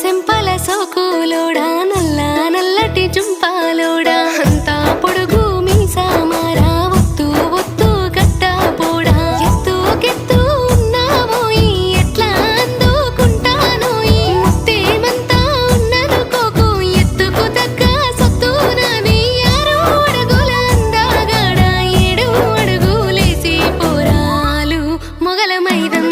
సెంపల సోకులోడా నల్ల నల్లటి జుంపాలోడా అంతా పొడుగు మీసామారా ఒత్తు ఒత్తు గట్టా పోడా. ఎత్తు కెత్తు ఉన్నావోయి ఎట్లా అందుకుంటానోయి ముత్తేమంతా ఉన్ననుకోకు ఎత్తుకు తగ్గ సొత్తు నావి ఆరు అడుగుల అందాగాడ ఏడు అడుగులేసి పోరాలు మొగల మైదం